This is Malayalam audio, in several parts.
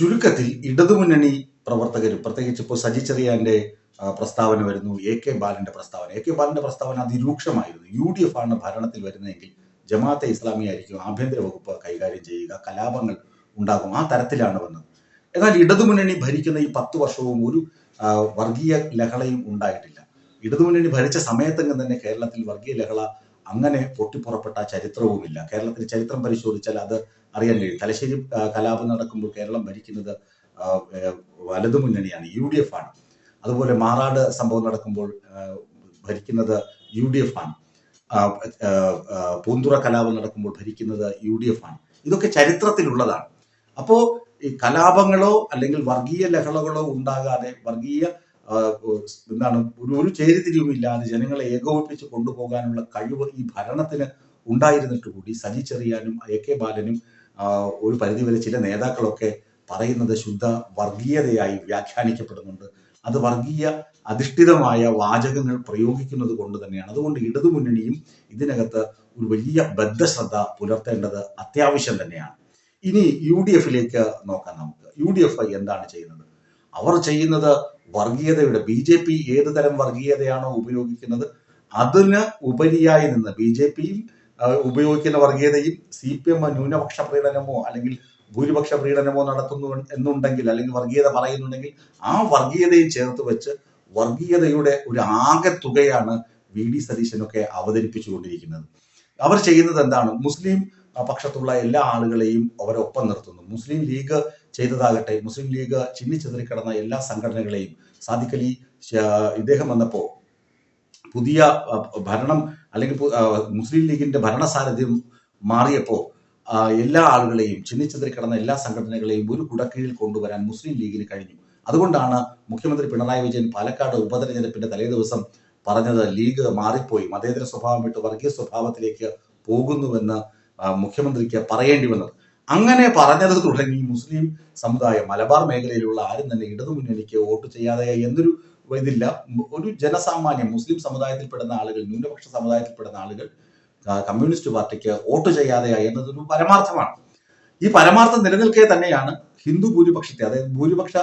ചുരുക്കത്തിൽ ഇടതുമുന്നണി പ്രവർത്തകർ പ്രത്യേകിച്ച് ഇപ്പോൾ സജി ചെറിയാന്റെ പ്രസ്താവന വരുന്നു എ കെ ബാലന്റെ പ്രസ്താവന. എ കെ ബാലന്റെ പ്രസ്താവന അതിരൂക്ഷമായിരുന്നു. യു ഡി എഫ് ആണ് ഭരണത്തിൽ വരുന്നതെങ്കിൽ ജമാഅത്തെ ഇസ്ലാമി ആയിരിക്കും ആഭ്യന്തര വകുപ്പ് കൈകാര്യം ചെയ്യുക കലാപങ്ങൾ ഉണ്ടാകും ആ തരത്തിലാണ് വന്നത്. എന്നാൽ ഇടതുമുന്നണി ഭരിക്കുന്ന ഈ പത്ത് വർഷവും ഒരു വർഗീയ ലഹളയും ഉണ്ടായിട്ടില്ല. ഇടതുമുന്നണി ഭരിച്ച സമയത്തെങ്കിലും തന്നെ കേരളത്തിൽ വർഗീയ ലഹള അങ്ങനെ പൊട്ടിപ്പുറപ്പെട്ട ചരിത്രവുമില്ല. കേരളത്തിന് ചരിത്രം പരിശോധിച്ചാൽ അത് അറിയാൻ കഴിയും. തലശ്ശേരി കലാപം നടക്കുമ്പോൾ കേരളം ഭരിക്കുന്നത് വലതു മുന്നണിയാണ് യു ഡി എഫ് ആണ്. അതുപോലെ മാറാട് സംഭവം നടക്കുമ്പോൾ ഭരിക്കുന്നത് യു ഡി എഫ് ആണ്. പൂന്തുറ കലാപം നടക്കുമ്പോൾ ഭരിക്കുന്നത് യു ഡി എഫ് ആണ്. ഇതൊക്കെ ചരിത്രത്തിലുള്ളതാണ്. അപ്പോ ഈ കലാപങ്ങളോ അല്ലെങ്കിൽ വർഗീയ ലഹളകളോ ഉണ്ടാകാതെ വർഗീയ എന്താണ് ഒരു ഒരു ചേരിതിരിവുമില്ലാതെ ജനങ്ങളെ ഏകോപിപ്പിച്ച് കൊണ്ടുപോകാനുള്ള കഴിവ് ഈ ഭരണത്തിന് ഉണ്ടായിരുന്നിട്ട് കൂടി സജി ചെറിയാനും എ കെ ബാലനും ഒരു പരിധിവരെ ചില നേതാക്കളൊക്കെ പറയുന്നത് ശുദ്ധ വർഗീയതയായി വ്യാഖ്യാനിക്കപ്പെടുന്നുണ്ട്. അത് വർഗീയ അധിഷ്ഠിതമായ വാചകങ്ങൾ പ്രയോഗിക്കുന്നത് കൊണ്ട് തന്നെയാണ്. അതുകൊണ്ട് ഇടതുമുന്നണിയും ഇതിനകത്ത് ഒരു വലിയ ബദ്ധശ്രദ്ധ പുലർത്തേണ്ടത് അത്യാവശ്യം തന്നെയാണ്. ഇനി യു ഡി എഫിലേക്ക് നോക്കാം നമുക്ക്. യു ഡി എഫ് എന്താണ് ചെയ്യുന്നത്? അവർ ചെയ്യുന്നത് വർഗീയതയുടെ ബി ജെ പി ഏത് തരം വർഗീയതയാണോ ഉപയോഗിക്കുന്നത് അതിന് ഉപരിയായി നിന്ന് ബി ജെ പിയിൽ ഉപയോഗിക്കുന്ന വർഗീയതയും സി പി എം ന്യൂനപക്ഷ പ്രീണനമോ അല്ലെങ്കിൽ ഭൂരിപക്ഷ പ്രീണനമോ നടത്തുന്നു എന്നുണ്ടെങ്കിൽ അല്ലെങ്കിൽ വർഗീയത പറയുന്നുണ്ടെങ്കിൽ ആ വർഗീയതയും ചേർത്ത് വെച്ച് വർഗീയതയുടെ ഒരു ആകെ തുകയാണ് വി ഡി സതീശനൊക്കെ അവതരിപ്പിച്ചുകൊണ്ടിരിക്കുന്നത്. അവർ ചെയ്യുന്നത് എന്താണ്? മുസ്ലിം പക്ഷത്തുള്ള എല്ലാ ആളുകളെയും അവരൊപ്പം നിർത്തുന്നു. മുസ്ലിം ലീഗ് ചെയ്തതാകട്ടെ. മുസ്ലിം ലീഗ് ചിന്നിച്ചെതറിക്കിടന്ന എല്ലാ സംഘടനകളെയും സാദിഖലി ഇദ്ദേഹം വന്നപ്പോൾ പുതിയ ഭരണം അല്ലെങ്കിൽ മുസ്ലിം ലീഗിന്റെ ഭരണസാരഥ്യം മാറിയപ്പോ ആ, എല്ലാ ആളുകളെയും ചിന്നിച്ചെതറിക്കിടന്ന എല്ലാ സംഘടനകളെയും ഒരു കുടക്കീഴിൽ കൊണ്ടുവരാൻ മുസ്ലിം ലീഗിന് കഴിഞ്ഞു. അതുകൊണ്ടാണ് മുഖ്യമന്ത്രി പിണറായി വിജയൻ പാലക്കാട് ഉപതെരഞ്ഞെടുപ്പിന്റെ തലേദിവസം പറഞ്ഞത് ലീഗ് മാറിപ്പോയി മതേതര സ്വഭാവം വിട്ട് വർഗീയ സ്വഭാവത്തിലേക്ക് പോകുന്നുവെന്ന് മുഖ്യമന്ത്രിക്ക് പറയേണ്ടി വന്നത്. അങ്ങനെ പറഞ്ഞത് തുടങ്ങി മുസ്ലിം സമുദായം മലബാർ മേഖലയിലുള്ള ആരും തന്നെ ഇടതു മുന്നണിക്ക് വോട്ട് ചെയ്യാതെ എന്നൊരു ഇതില്ല. ഒരു ജനസാമാന്യം മുസ്ലിം സമുദായത്തിൽപ്പെടുന്ന ആളുകൾ ന്യൂനപക്ഷ സമുദായത്തിൽപ്പെടുന്ന ആളുകൾ കമ്മ്യൂണിസ്റ്റ് പാർട്ടിക്ക് വോട്ട് ചെയ്യാതെയായി എന്നതൊരു പരമാർത്ഥമാണ്. ഈ പരമാർത്ഥം നിലനിൽക്കെ തന്നെയാണ് ഹിന്ദു ഭൂരിപക്ഷത്തെ അതായത് ഭൂരിപക്ഷ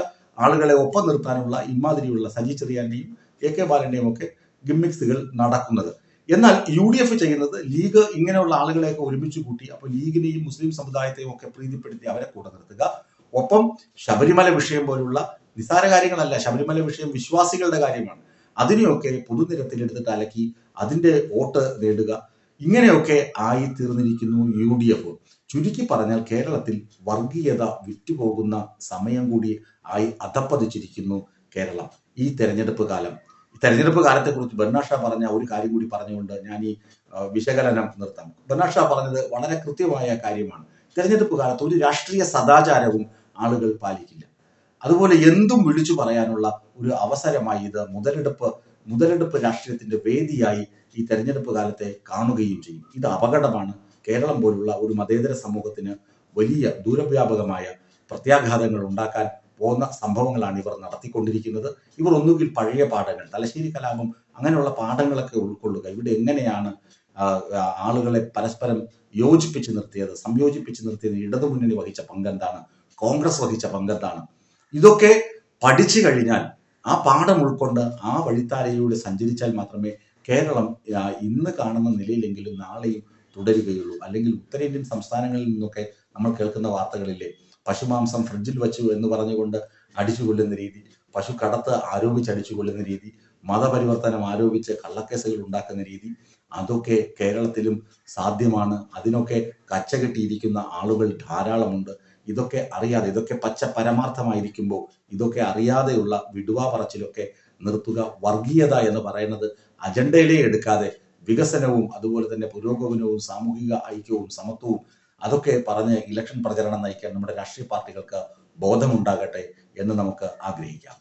ആളുകളെ ഒപ്പം നിർത്താനുള്ള ഇമാതിരിയുള്ള സജി ചെറിയാന്റെയും എ കെ ബാലന്റെയും ഒക്കെ ഗിമ്മിക്സുകൾ നടക്കുന്നത്. എന്നാൽ യു ഡി എഫ് ചെയ്യുന്നത് ലീഗ് ഇങ്ങനെയുള്ള ആളുകളെയൊക്കെ ഒരുമിച്ച് കൂട്ടി അപ്പോൾ ലീഗിനെയും മുസ്ലിം സമുദായത്തെയും ഒക്കെ പ്രീതിപ്പെടുത്തി അവരെ കൂടെ നിർത്തുക. ഒപ്പം ശബരിമല വിഷയം പോലുള്ള നിസ്സാര കാര്യങ്ങളല്ല ശബരിമല വിഷയം വിശ്വാസികളുടെ കാര്യമാണ്. അതിനെയൊക്കെ പൊതുനിരത്തിലെടുത്തിട്ട് അലക്കി അതിന്റെ വോട്ട് നേടുക. ഇങ്ങനെയൊക്കെ ആയി തീർന്നിരിക്കുന്നു യു ഡി എഫ്. ചുരുക്കി പറഞ്ഞാൽ കേരളത്തിൽ വർഗീയത വിറ്റുപോകുന്ന സമയം കൂടി ആയി അധപ്പതിച്ചിരിക്കുന്നു കേരളം. ഈ തെരഞ്ഞെടുപ്പ് കാലം തെരഞ്ഞെടുപ്പ് കാലത്തെക്കുറിച്ച് ബർണാഷ പറഞ്ഞ ഒരു കാര്യം കൂടി പറഞ്ഞുകൊണ്ട് ഞാൻ ഈ വിശകലനം നിർത്താം. ബർണാഷ പറഞ്ഞത് വളരെ കൃത്യമായ കാര്യമാണ്. തെരഞ്ഞെടുപ്പ് കാലത്ത് ഒരു രാഷ്ട്രീയ സദാചാരവും ആളുകൾ പാലിക്കില്ല. അതുപോലെ എന്തും വിളിച്ചു പറയാനുള്ള ഒരു അവസരമായി ഇത് മുതലെടുപ്പ് മുതലെടുപ്പ് രാഷ്ട്രീയത്തിന്റെ വേദിയായി ഈ തെരഞ്ഞെടുപ്പ് കാലത്തെ കാണുകയും ചെയ്യും. ഇത് അപകടമാണ്. കേരളം പോലുള്ള ഒരു മതേതര സമൂഹത്തിന് വലിയ ദൂരവ്യാപകമായ പ്രത്യാഘാതങ്ങൾ ഉണ്ടാക്കാൻ പോകുന്ന സംഭവങ്ങളാണ് ഇവർ നടത്തിക്കൊണ്ടിരിക്കുന്നത്. ഇവർ ഒന്നുകിൽ പഴയ പാഠങ്ങൾ തലശ്ശേരി കലാപം അങ്ങനെയുള്ള പാഠങ്ങളൊക്കെ ഉൾക്കൊള്ളുക. ഇവിടെ എങ്ങനെയാണ് ആളുകളെ പരസ്പരം യോജിപ്പിച്ച് നിർത്തിയത് സംയോജിപ്പിച്ച് നിർത്തിയത് ഇടതുമുന്നണി വഹിച്ച പങ്കെന്താണ് കോൺഗ്രസ് വഹിച്ച പങ്കെന്താണ്? ഇതൊക്കെ പഠിച്ചു കഴിഞ്ഞാൽ ആ പാഠം ഉൾക്കൊണ്ട് ആ വഴിത്താരയിലൂടെ സഞ്ചരിച്ചാൽ മാത്രമേ കേരളം ഇന്ന് കാണുന്ന നിലയിലെങ്കിലും നാളെയും തുടരുകയുള്ളൂ. അല്ലെങ്കിൽ ഉത്തരേന്ത്യൻ സംസ്ഥാനങ്ങളിൽ നിന്നൊക്കെ നമ്മൾ കേൾക്കുന്ന വാർത്തകളില്ലേ പശുമാംസം ഫ്രിഡ്ജിൽ വെച്ചു എന്ന് പറഞ്ഞുകൊണ്ട് അടിച്ചു കൊല്ലുന്ന രീതി പശു കടത്ത് ആരോപിച്ച് അടിച്ചു കൊല്ലുന്ന രീതി മതപരിവർത്തനം ആരോപിച്ച് കള്ളക്കേസുകൾ ഉണ്ടാക്കുന്ന രീതി അതൊക്കെ കേരളത്തിലും സാധ്യമാണ്. അതിനൊക്കെ കച്ച കെട്ടിയിരിക്കുന്ന ആളുകൾ ധാരാളമുണ്ട്. ഇതൊക്കെ അറിയാതെ ഇതൊക്കെ പച്ച പരമാർത്ഥമായിരിക്കുമ്പോൾ ഇതൊക്കെ അറിയാതെയുള്ള വിടുവാ പറച്ചിലൊക്കെ നിർത്തുക വർഗീയത എന്ന് പറയുന്നത് അജണ്ടയിലേ എടുക്കാതെ വികസനവും അതുപോലെ തന്നെ പുരോഗമനവും സാമൂഹിക ഐക്യവും സമത്വവും അതൊക്കെ പറഞ്ഞ് ഇലക്ഷൻ പ്രചരണം നയിക്കാൻ നമ്മുടെ രാഷ്ട്രീയ പാർട്ടികൾക്ക് ബോധമുണ്ടാകട്ടെ എന്ന് നമുക്ക് ആഗ്രഹിക്കാം.